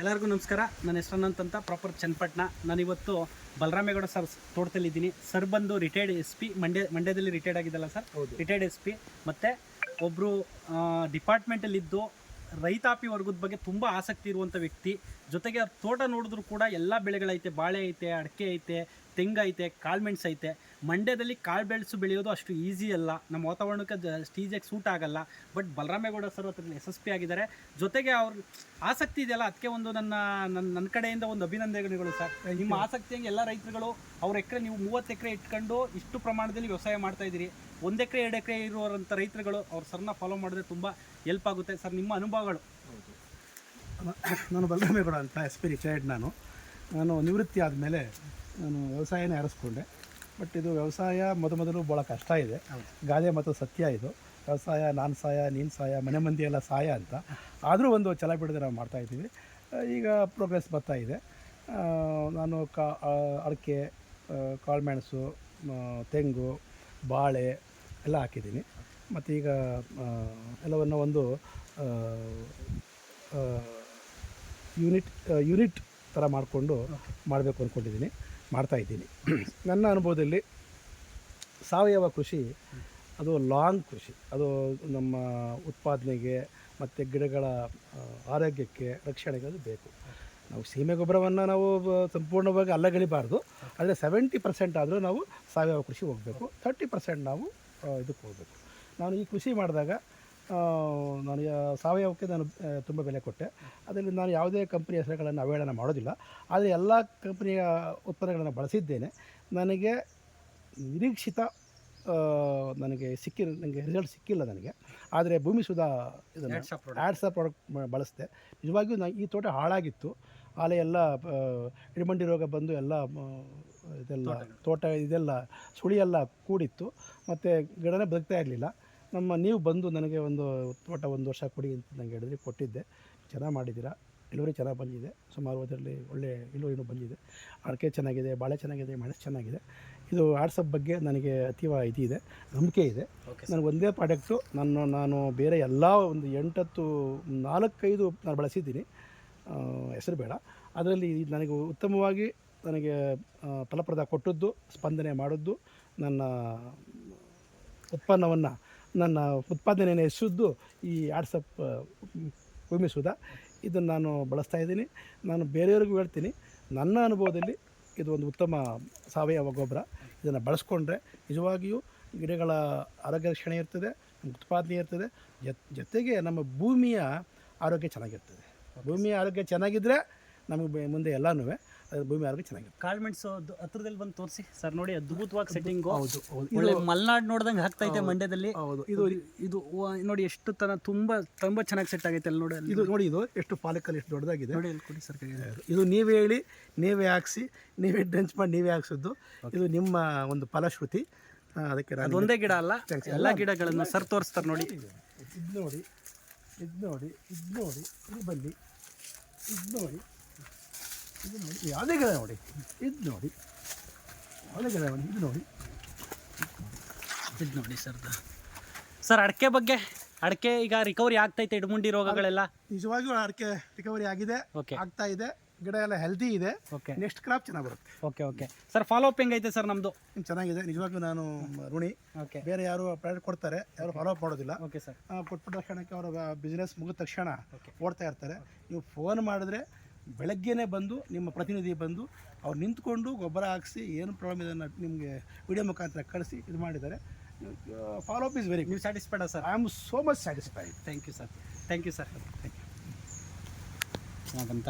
ಎಲ್ಲರಿಗೂ ನಮಸ್ಕಾರ. ನನ್ನ ಹೆಸರು ಅನ್ನಂತ ಅಂತ ಪ್ರಾಪರ್ ಚನ್ನಪಟ್ಟಣ. ನಾನಿವತ್ತು ಬಲರಾಮೇಗೌಡ ಸರ್ ತೋಟದಲ್ಲಿದ್ದೀನಿ. ಸರ್ ಬಂದು ರಿಟೈರ್ಡ್ ಎಸ್ ಪಿ ಮಂಡ್ಯ ಮಂಡ್ಯದಲ್ಲಿ ರಿಟೈರ್ಡ್ ಆಗಿದ್ದಲ್ಲ ಸರ್ ಹೌದು. ರಿಟೈರ್ಡ್ ಎಸ್ ಪಿ ಮತ್ತು ಒಬ್ಬರು ಡಿಪಾರ್ಟ್ಮೆಂಟಲ್ಲಿದ್ದು ರೈತಾಪಿ ವರ್ಗದ ಬಗ್ಗೆ ತುಂಬ ಆಸಕ್ತಿ ಇರುವಂಥ ವ್ಯಕ್ತಿ. ಜೊತೆಗೆ ಅವ್ರ ತೋಟ ನೋಡಿದ್ರು ಕೂಡ ಎಲ್ಲ ಬೆಳೆಗಳೈತೆ. ಬಾಳೆ ಐತೆ ಅಡಿಕೆ ಐತೆ ತೆಂಗೈತೆ ಐತೆ ಕಾಳುಮೆಣಸು ಐತೆ. ಮಂಡ್ಯದಲ್ಲಿ ಕಾಳು ಬೆಳೆಸು ಬೆಳೆಯೋದು ಅಷ್ಟು ಈಸಿ ಅಲ್ಲ. ನಮ್ಮ ವಾತಾವರಣಕ್ಕೆ ಸ್ಟೀಜಿಗೆ ಸೂಟ್ ಆಗಲ್ಲ. ಬಟ್ ಬಲರಾಮೇಗೌಡ ಸರ್ ಹತ್ರ ಯಶಸ್ವಿ ಆಗಿದ್ದಾರೆ. ಜೊತೆಗೆ ಅವ್ರ ಆಸಕ್ತಿ ಇದೆಯಲ್ಲ? ಅದಕ್ಕೆ ಒಂದು ನನ್ನ ನನ್ನ ನನ್ನ ಕಡೆಯಿಂದ ಒಂದು ಅಭಿನಂದನೆಗಳು ಸರ್ ನಿಮ್ಮ ಆಸಕ್ತಿಯಾಗಿ ಎಲ್ಲ ರೈತರುಗಳು ಅವ್ರ ಎಕರೆ ನೀವು ಮೂವತ್ತು ಎಕರೆ ಇಟ್ಕೊಂಡು ಇಷ್ಟು ಪ್ರಮಾಣದಲ್ಲಿ ವ್ಯವಸಾಯ ಮಾಡ್ತಾ ಇದ್ದೀರಿ. ಒಂದು ಎಕರೆ ಎರಡು ಎಕರೆ ಇರುವಂಥ ರೈತರುಗಳು ಅವ್ರ ಸರ್ನ ಫಾಲೋ ಮಾಡಿದ್ರೆ ತುಂಬ ಹೆಲ್ಪ್ ಆಗುತ್ತೆ. ಸರ್ ನಿಮ್ಮ ಅನುಭವಗಳು? ನಾನು ಬಲರಾಮೇಗೌಡ ಅಂತ ಎಸ್ ಪಿ ರಿಟೈರ್ಡ್ ನಾನು. ನಾನು ನಿವೃತ್ತಿ ಆದಮೇಲೆ ನಾನು ವ್ಯವಸಾಯನೇ ಆರಿಸ್ಕೊಂಡೆ. ಬಟ್ ಇದು ವ್ಯವಸಾಯ ಮೊದಮೊದಲು ಭಾಳ ಕಷ್ಟ ಇದೆ. ಗಾದೆ ಮತ್ತು ಸತ್ಯ ಇದು. ವ್ಯವಸಾಯ ನಾನು ಸಾಯ ನೀನು ಸಾಯ ಮನೆ ಮಂದಿ ಎಲ್ಲ ಸಾಯ ಅಂತ. ಆದರೂ ಒಂದು ಛಲ ಬಿಡದೆ ನಾವು ಮಾಡ್ತಾಯಿದ್ದೀವಿ ಈಗ ಪ್ರೋಗ್ರೆಸ್ ಬರ್ತಾ ಇದೆ. ನಾನು ಕಾ ಅಡಿಕೆ ಕಾಳುಮೆಣಸು ತೆಂಗು ಬಾಳೆ ಎಲ್ಲ ಹಾಕಿದ್ದೀನಿ. ಮತ್ತು ಈಗ ಎಲ್ಲವನ್ನು ಒಂದು ಯೂನಿಟ್ ಯೂನಿಟ್ ಥರ ಮಾಡಿಕೊಂಡು ಮಾಡಬೇಕು ಅಂದ್ಕೊಂಡಿದ್ದೀನಿ ಮಾಡ್ತಾಯಿದ್ದೀನಿ ನನ್ನ ಅನುಭವದಲ್ಲಿ ಸಾವಯವ ಕೃಷಿ, ಅದು ಲಾಂಗ್ ಕೃಷಿ. ಅದು ನಮ್ಮ ಉತ್ಪಾದನೆಗೆ ಮತ್ತು ಗಿಡಗಳ ಆರೋಗ್ಯಕ್ಕೆ ರಕ್ಷಣೆಗೆ ಅದು ಬೇಕು. ನಾವು ಸೀಮೆ ಗೊಬ್ಬರವನ್ನು ನಾವು ಸಂಪೂರ್ಣವಾಗಿ ಅಲ್ಲಗಳಿಬಾರ್ದು ಆದರೆ ಸೆವೆಂಟಿ ಪರ್ಸೆಂಟ್ ಆದರೂ ನಾವು ಸಾವಯವ ಕೃಷಿ ಹೋಗಬೇಕು. ತರ್ಟಿ ಪರ್ಸೆಂಟ್ ನಾವು ಇದಕ್ಕೆ ಹೋಗಬೇಕು. ನಾನು ಈ ಕೃಷಿ ಮಾಡಿದಾಗ ಆ, ನಾನು ಸಾವಯವಕ್ಕೆ ನಾನು ತುಂಬ ಬೆಲೆ ಕೊಟ್ಟೆ. ಅದರಲ್ಲಿ ನಾನು ಯಾವುದೇ ಕಂಪ್ನಿಯ ಹೆಸರುಗಳನ್ನು ಅವೇಳನ ಮಾಡೋದಿಲ್ಲ. ಆದರೆ ಎಲ್ಲ ಕಂಪ್ನಿಯ ಉತ್ಪನ್ನಗಳನ್ನು ಬಳಸಿದ್ದೇನೆ. ನನಗೆ ನಿರೀಕ್ಷಿತ ನನಗೆ ಸಿಕ್ಕಿ ನನಗೆ ರಿಸಲ್ಟ್ ಸಿಕ್ಕಿಲ್ಲ ನನಗೆ. ಆದರೆ ಭೂಮಿ ಸುಧಾ ಇದನ್ನು ಆ್ಯಡ್ಸ ಪ್ರಾಡಕ್ಟ್ ಬಳಸಿದೆ. ನಿಜವಾಗಿಯೂ ನಾನು ಈ ತೋಟ ಹಾಳಾಗಿತ್ತು. ಆಲೆ ಎಲ್ಲ ಆ, ರೋಗ ಬಂದು ಎಲ್ಲ ಇದೆಲ್ಲ ತೋಟ ಇದೆಲ್ಲ ಸುಳಿ ಎಲ್ಲ ಕೂಡಿತ್ತು. ಮತ್ತು ಗಿಡನೇ ಬದುಕ್ತಾ ಇರಲಿಲ್ಲ. ನಮ್ಮ ನೀವು ಬಂದು ನನಗೆ ಒಂದು ತೋಟ ಒಂದು ವರ್ಷ ಕೊಡಿ ಅಂತ ನನಗೆ ಹೇಳಿದ್ರಿ ಕೊಟ್ಟಿದ್ದೆ. ಚೆನ್ನಾಗಿ ಮಾಡಿದ್ದೀರಾ? ಇಳುವರಿ ಚೆನ್ನಾಗಿ ಬಂದಿದೆ. ಸುಮಾರು ಅದರಲ್ಲಿ ಒಳ್ಳೆ ಇಳುವರಿನೂ ಬಂದಿದೆ. ಅಡಿಕೆ ಚೆನ್ನಾಗಿದೆ ಬಾಳೆ ಚೆನ್ನಾಗಿದೆ ಮೆಣಸು ಚೆನ್ನಾಗಿದೆ. ಇದು ವಾಟ್ಸಪ್ ಬಗ್ಗೆ ನನಗೆ ಅತೀವ ಇದಿದೆ ನಂಬಿಕೆ ಇದೆ. ನನಗೆ ಒಂದೇ ಪ್ರಾಡಕ್ಟು ನಾನು ನಾನು ಬೇರೆ ಎಲ್ಲ ಒಂದು ಎಂಟತ್ತು ನಾಲ್ಕೈದು ನಾನು ಬಳಸಿದ್ದೀನಿ. ಹೆಸರು ಬೇಡ. ಅದರಲ್ಲಿ ನನಗೆ ಉತ್ತಮವಾಗಿ ನನಗೆ ಫಲಪ್ರದ ಕೊಟ್ಟದ್ದು ಸ್ಪಂದನೆ ಮಾಡಿದ್ದು ನನ್ನ ಉತ್ಪನ್ನವನ್ನು ನನ್ನ ಉತ್ಪಾದನೆಯನ್ನು ಹೆಚ್ಚಿದ್ದು ಈ ಆಟ್ಸಪ್ ಭೂಮಿ ಇದನ್ನು ನಾನು ಬಳಸ್ತಾ ಇದ್ದೀನಿ. ನಾನು ಬೇರೆಯವ್ರಿಗೂ ಹೇಳ್ತೀನಿ, ನನ್ನ ಅನುಭವದಲ್ಲಿ ಇದು ಒಂದು ಉತ್ತಮ ಸಾವಯವ ಗೊಬ್ಬರ. ಇದನ್ನು ಬಳಸ್ಕೊಂಡ್ರೆ ನಿಜವಾಗಿಯೂ ಗಿಡಗಳ ಆರೋಗ್ಯ ರಕ್ಷಣೆ ಇರ್ತದೆ, ಉತ್ಪಾದನೆ ಇರ್ತದೆ. ಜೊತೆಗೆ ನಮ್ಮ ಭೂಮಿಯ ಆರೋಗ್ಯ ಚೆನ್ನಾಗಿರ್ತದೆ. ಭೂಮಿಯ ಆರೋಗ್ಯ ಚೆನ್ನಾಗಿದ್ದರೆ ನಮಗೆ ಮುಂದೆ ಎಲ್ಲನೂ ಅದ್ರ ಭೂಮಿ ಆರೋಗ್ಯ ಚೆನ್ನಾಗಿರುತ್ತೆ. ಕಾಳುಮೆಣಸು ಹತ್ರದಲ್ಲಿ ಬಂದು ತೋರಿಸಿ. ಸರ್ ನೋಡಿ ಅದ್ಭುತವಾಗಿ ಸೆಟ್ಟಿಂಗ್ ಹೌದು ಹೌದು. ಒಳ್ಳೆ ಮಲ್ನಾಡ್ ನೋಡ್ದಂಗೆ ಆಗ್ತೈತೆ ಮಂಡ್ಯದಲ್ಲಿ. ಹೌದು. ಇದು ಇದು ವ- ನೋಡಿ ಎಷ್ಟು ತನ ತುಂಬಾ ತುಂಬಾ ಚೆನ್ನಾಗಿ ಸೆಟ್ ಆಗೈತೆ ಅಲ್ಲಿ ನೋಡಿ ಅಲ್ಲಿ. ಇದು ನೋಡಿ ಇದು ಎಷ್ಟು ಪಾಲಕಲ್ಲಿ ಎಷ್ಟು ದೊಡ್ಡದಾಗಿದೆ. ನೋಡಿ ಅಲ್ಲಿ ಕೊಡಿ ಸರ್ ಕೈಗೆ. ಇದು ನೀವೇ ಹೇಳಿ ನೀವೇ ಹಾಕ್ಸಿ ನೀವೇ ಡ್ರೆಂಚ್ ಮಾಡಿ ನೀವೇ ಹಾಕ್ಸಿದ್ದು. ಇದು ನಿಮ್ಮ ಒಂದು ಫಲಶ್ರುತಿ. ಆ, ಅದಕ್ಕೆ ನಾನು ಅದೊಂದೇ ಗಿಡ ಅಲ್ಲ? ಎಲ್ಲ ಗಿಡಗಳನ್ನು ಸರ್ ತೋರಿಸ್ತಾರೆ ನೋಡಿ. ಇದು ನೋಡಿ ಇದು ನೋಡಿ ಇದು ನೋಡಿ ಇದು ಬನ್ನಿ. ಇದು ನೋಡಿ. ಇದು ನೋಡಿ ಯಾವುದೇ ಗಿಡ ನೋಡಿ. ಇದು ನೋಡಿ. ಯಾವುದೇ ಗಿಡ ನೋಡಿ ಇದು ನೋಡಿ. ಇದು ನೋಡಿ ಸರ್ ಸರ್ ಅಡಿಕೆ ಬಗ್ಗೆ ಅಡಿಕೆ ಈಗ ರಿಕವರಿ ಆಗ್ತೈತೆ ಇಡಮುಂಡಿ ರೋಗಗಳೆಲ್ಲ? ನಿಜವಾಗಿಯೂ ಅಡಿಕೆ ರಿಕವರಿ ಆಗಿದೆ ಓಕೆ ಆಗ್ತಾ ಇದೆ ಗಿಡ ಎಲ್ಲ ಹೆಲ್ದಿ ಇದೆ. ಓಕೆ ನೆಕ್ಸ್ಟ್ ಕ್ರಾಪ್ ಚೆನ್ನಾಗಿ ಬರುತ್ತೆ. Okay okay sir follow up ಹೆಂಗೈತೆ ಸರ್ ನಮ್ಮದು ಚೆನ್ನಾಗಿದೆ. ನಿಜವಾಗಿಯೂ ನಾನು ಋಣಿ. ಓಕೆ ಬೇರೆ ಯಾರು ಪ್ರಾಡಕ್ಟ್ ಕೊಡ್ತಾರೆ ಯಾರು ಫಾಲೋ ಅಪ್ ಮಾಡೋದಿಲ್ಲ ಓಕೆ ಸರ್ ಕೊಟ್ಬಿಟ್ಟ ತಕ್ಷಣಕ್ಕೆ ಅವರ ಬಿಸ್ನೆಸ್ ಮುಗಿದ ತಕ್ಷಣ. ಓಡ್ತಾ ಇರ್ತಾರೆ. ನೀವು ಫೋನ್ ಮಾಡಿದ್ರೆ ಬೆಳಗ್ಗೆನೇ ಬಂದು ನಿಮ್ಮ ಪ್ರತಿನಿಧಿ ಬಂದು ಅವ್ರು ನಿಂತ್ಕೊಂಡು ಗೊಬ್ಬರ ಹಾಕಿಸಿ ಏನು ಪ್ರಾಬ್ಲಮ್ ಇದನ್ನು ನಿಮಗೆ ವಿಡಿಯೋ ಮುಖಾಂತರ ಕಳಿಸಿ ಇದು ಮಾಡಿದ್ದಾರೆ. ಫಾಲೋ ಅಪ್ ಇಸ್ ವೆರಿ ನೀವು ಸ್ಯಾಟಿಸ್ಫೈಡಾ sir I am so much satisfied thank you sir thank you sir thank you ಚೆನ್ನಾಗಂತ